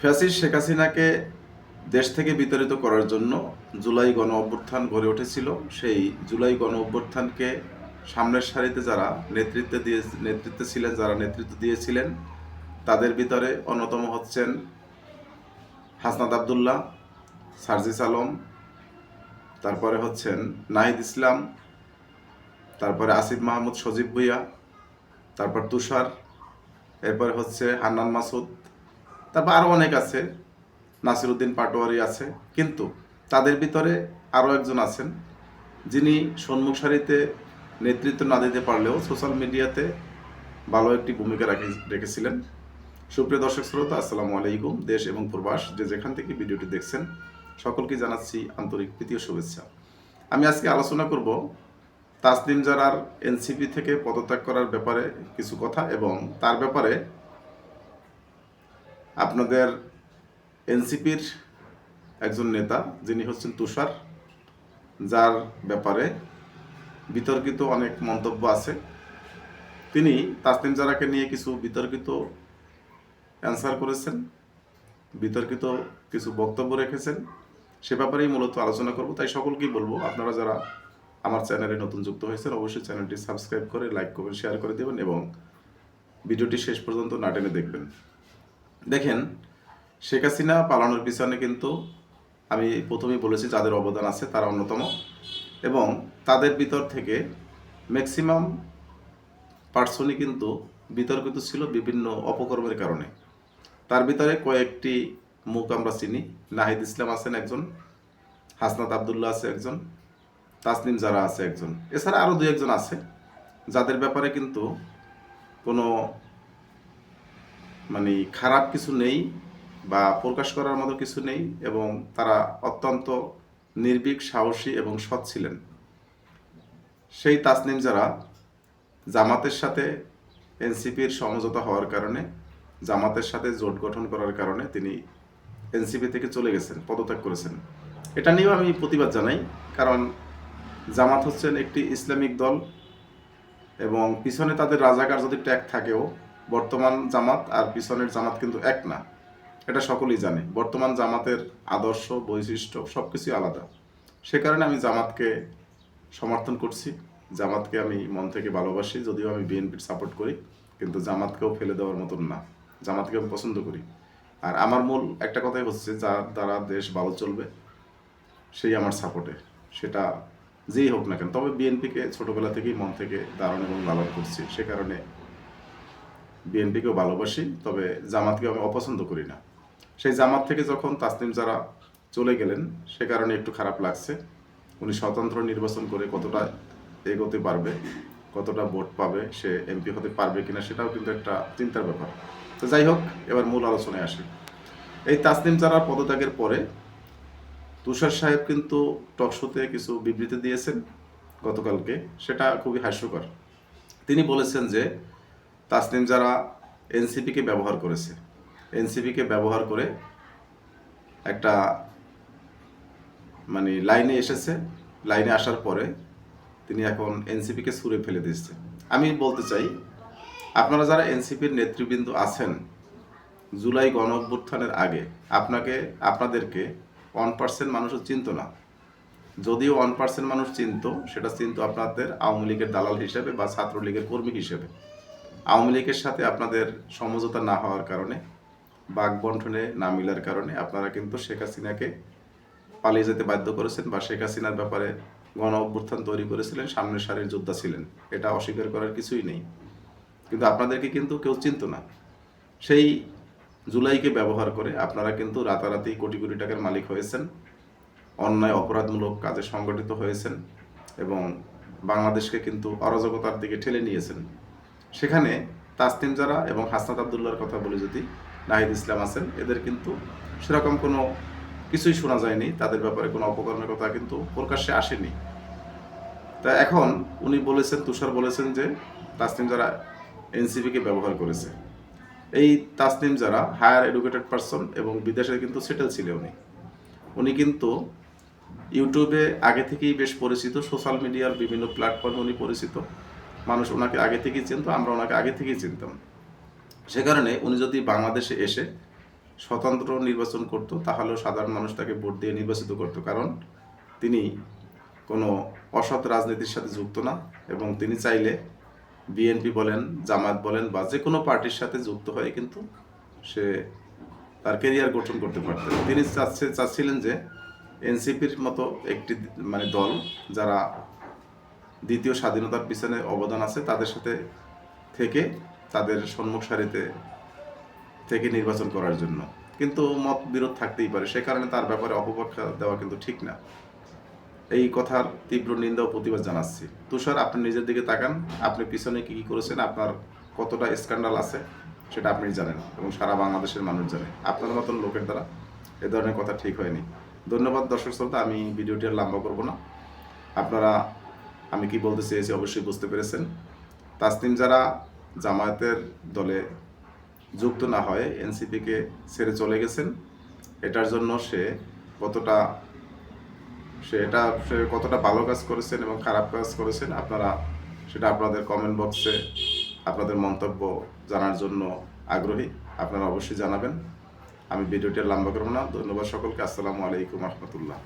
ফ্যাসিস শেখ হাসিনাকে দেশ থেকে বিতাড়িত করার জন্য জুলাই গণ অভ্যুত্থান গড়ে উঠেছিল। সেই জুলাই গণ অভ্যুত্থানকে সামনের সারিতে যারা নেতৃত্ব দিয়ে, নেতৃত্বে ছিলেন, যারা নেতৃত্ব দিয়েছিলেন, তাদের ভিতরে অন্যতম হচ্ছেন হাসনাত আবদুল্লাহ, সার্জিস আলম, তারপরে হচ্ছেন নাহিদ ইসলাম, তারপরে আসিফ মাহমুদ সজীব ভুইয়া, তারপর তুষার, এরপরে হচ্ছে হান্নান মাসুদ তারপর আরও অনেক আছে। নাসিরুদ্দিন পাটোয়ারি আছে। কিন্তু তাদের ভিতরে আরও একজন আছেন যিনি সম্মুখ সারিতে নেতৃত্ব না দিতে পারলেও সোশ্যাল মিডিয়াতে ভালো একটি ভূমিকা রাখি রেখেছিলেন। সুপ্রিয় দর্শক শ্রোতা, আসসালামু আলাইকুম। দেশ এবং প্রবাস যে যেখান থেকে ভিডিওটি দেখছেন, সকলকে জানাচ্ছি আন্তরিক প্রীতীয় শুভেচ্ছা। আমি আজকে আলোচনা করব তাসনিম জারার এনসিপি থেকে পদত্যাগ করার ব্যাপারে কিছু কথা এবং তার ব্যাপারে আপনাদের এনসিপির একজন নেতা, যিনি হচ্ছেন তুষার, যার ব্যাপারে বিতর্কিত অনেক মন্তব্য আছে। তিনি তাসনিম জারাকে নিয়ে কিছু বিতর্কিত অ্যান্সার করেছেন, বিতর্কিত কিছু বক্তব্য রেখেছেন। সে ব্যাপারেই মূলত আলোচনা করব। তাই সকলকেই বলব, আপনারা যারা আমার চ্যানেলে নতুন যুক্ত হয়েছেন, অবশ্যই চ্যানেলটি সাবস্ক্রাইব করে, লাইক করবেন শেয়ার করে দেবেন এবং ভিডিওটি শেষ পর্যন্ত না টেনে দেখবেন। দেখেন, শেখ হাসিনা পালানোর পিছনে কিন্তু আমি প্রথমেই বলেছি যাদের অবদান আছে তারা অন্যতম এবং তাদের ভিতর থেকে ম্যাক্সিমাম পার্সনই কিন্তু বিতর্কিত ছিল বিভিন্ন অপকর্মের কারণে। তার ভিতরে কয়েকটি মুখ আমরা চিনি। নাহিদ ইসলাম আছেন একজন, হাসনাত আবদুল্লাহ আছে একজন, তাসনিম যারা আছে একজন। এছাড়া আরও দু একজন আছে, যাদের ব্যাপারে কিন্তু কোনো মানে খারাপ কিছু নেই বা প্রকাশ করার মতো কিছু নেই এবং তারা অত্যন্ত নির্ভীক, সাহসী এবং সৎ ছিলেন। সেই তাসনিম যারা জামাতের সাথে এনসিপির সমঝোতা হওয়ার কারণে, জামাতের সাথে জোট গঠন করার কারণে তিনি এনসিপি থেকে চলে গেছেন, পদত্যাগ করেছেন। এটা নিয়েও আমি প্রতিবাদ জানাই, কারণ জামাত হচ্ছেন একটি ইসলামিক দল এবং পিছনে তাদের রাজাকার যদি ট্যাগ থাকেও বর্তমান জামাত আর পিছনের জামাত কিন্তু এক না। এটা সকলেই জানে। বর্তমান জামাতের আদর্শ, বৈশিষ্ট্য সব কিছুই আলাদা। সে কারণে আমি জামাতকে সমর্থন করছি। জামাতকে আমি মন থেকে ভালোবাসি, যদিও আমি বিএনপির সাপোর্ট করি, কিন্তু জামাতকেও ফেলে দেওয়ার মতন না। জামাতকে আমি পছন্দ করি। আর আমার মূল একটা কথাই হচ্ছে, যার দ্বারা দেশ ভালো চলবে, সেই আমার সাপোর্টে। সেটা যেই হোক না কেন, তবে বিএনপিকে ছোটবেলা থেকেই মন থেকে দারুণ এবং লালন করছি। সে কারণে বিএনপিকেও ভালোবাসি, তবে জামাতকে আমি অপছন্দ করি না। সেই জামাত থেকে যখন তাসনিম যারা চলে গেলেন, সে কারণে একটু খারাপ লাগছে। উনি স্বতন্ত্র নির্বাচন করে কতটা এগোতে পারবে, কতটা ভোট পাবে, সে এমপি হতে পারবে কিনা সেটাও কিন্তু একটা চিন্তার ব্যাপার। তো যাই হোক, এবার মূল আলোচনায় আসি। এই তাসনিম যারা পদত্যাগের পরে তুষার সাহেব কিন্তু টকশোতে কিছু বিবৃতি দিয়েছেন গতকালকে, সেটা খুবই হাস্যকর। তিনি বলেছেন যে তাসনিম যারা এনসিপিকে ব্যবহার করেছে, এনসিপিকে ব্যবহার করে একটা মানে লাইনে এসেছে। লাইনে আসার পরে তিনি এখন এনসিপিকে সুরে ফেলে দিচ্ছে আমি বলতে চাই, আপনারা যারা এনসিপির নেতৃবৃন্দ আছেন, জুলাই গণ অভ্যুত্থানের আগে আপনাকে, আপনাদেরকে ওয়ান পার্সেন্ট মানুষও চিনত না। যদিও ওয়ান পার্সেন্ট মানুষ চিনত, সেটা চিনত আপনাদের আওয়ামী লীগের দালাল হিসেবে বা ছাত্রলীগের কর্মী হিসেবে। আওয়ামী লীগের সাথে আপনাদের সমঝোতা না হওয়ার কারণে বাঘ বন্টনে না মিলার কারণে আপনারা কিন্তু শেখ হাসিনাকে পালিয়ে যেতে বাধ্য করেছেন বা শেখ হাসিনার ব্যাপারে গণ অভ্যুত্থান তৈরি করেছিলেন, সামনের সারির যোদ্ধা ছিলেন। এটা অস্বীকার করার কিছুই নেই। কিন্তু আপনাদেরকে কিন্তু কেউ চিনত না। সেই জুলাইকে ব্যবহার করে আপনারা কিন্তু রাতারাতি কোটি কোটি টাকার মালিক হয়েছেন, অন্যায় অপরাধমূলক কাজে সংগঠিত হয়েছেন এবং বাংলাদেশকে কিন্তু অরাজকতার দিকে ঠেলে নিয়েছেন। সেখানে তাসনিম যারা এবং হাসনাত আবদুল্লার কথা বলে যদি, নাহিদ ইসলাম আছেন, এদের কিন্তু সেরকম কোনো কিছুই শোনা যায়নি, তাদের ব্যাপারে কোনো অপকর্মের কথা কিন্তু প্রকাশ্যে আসেনি। তা এখন উনি বলেছেন, তুষার বলেছেন যে তাসনিম যারা এনসিপিকে ব্যবহার করেছে। এই তাসনিম যারা হায়ার এডুকেটেড পারসন এবং বিদেশে কিন্তু সেটেল ছিল উনি। উনি কিন্তু ইউটিউবে আগে থেকেই বেশ পরিচিত, সোশ্যাল মিডিয়ার বিভিন্ন প্ল্যাটফর্মে উনি পরিচিত। মানুষ ওনাকে আগে থেকেই চিনত, আমরা ওনাকে আগে থেকেই চিনতাম। সে কারণে উনি যদি বাংলাদেশে এসে স্বতন্ত্র নির্বাচন করতো, তাহলেও সাধারণ মানুষ তাকে ভোট দিয়ে নির্বাচিত করতো। কারণ তিনি কোনো অসৎ রাজনীতির সাথে যুক্ত না এবং তিনি চাইলে বিএনপি বলেন, জামায়াত বলেন বা যে কোনো পার্টির সাথে যুক্ত হয়ে কিন্তু সে তার কেরিয়ার গঠন করতে পারতেন। তিনি চাচ্ছে, চাচ্ছিলেন যে এনসিপির মতো একটি মানে দল যারা দ্বিতীয় স্বাধীনতার পিছনে অবদান আছে তাদের সাথে থেকে তাদের সম্মুখ সারিতে থেকে নির্বাচন করার জন্য। কিন্তু মত বিরোধ থাকতেই পারে, সে কারণে তার ব্যাপারে অপব্যাখ্যা দেওয়া কিন্তু ঠিক না। এই কথার তীব্র নিন্দা ও প্রতিবাদ জানাচ্ছি। তুষার, আপনি নিজের দিকে তাকান। আপনি পিছনে কি কি করেছেন, আপনার কতটা স্ক্যান্ডাল আছে সেটা আপনি জানেন এবং সারা বাংলাদেশের মানুষ জানে। আপনার মতন লোকের দ্বারা এ ধরনের কথা ঠিক হয়নি। ধন্যবাদ দর্শক শ্রোতা, আমি ভিডিওটি আর লম্বা করব না। আপনারা আমি কি বলতে চেয়েছি অবশ্যই বুঝতে পেরেছেন। তাসনিম যারা জামায়াতের দলে যুক্ত না হয়ে এনসিপিকে ছেড়ে চলে গেছেন, এটার জন্য সে কতটা, সে এটা, সে কতটা ভালো কাজ করেছেন এবং খারাপ কাজ করেছেন, আপনারা সেটা আপনাদের কমেন্ট বক্সে আপনাদের মন্তব্য জানার জন্য আগ্রহী, আপনারা অবশ্যই জানাবেন। আমি ভিডিওটি লম্বা করব না। ধন্যবাদ সকলকে। আসসালামু আলাইকুম রহমতুল্লাহ।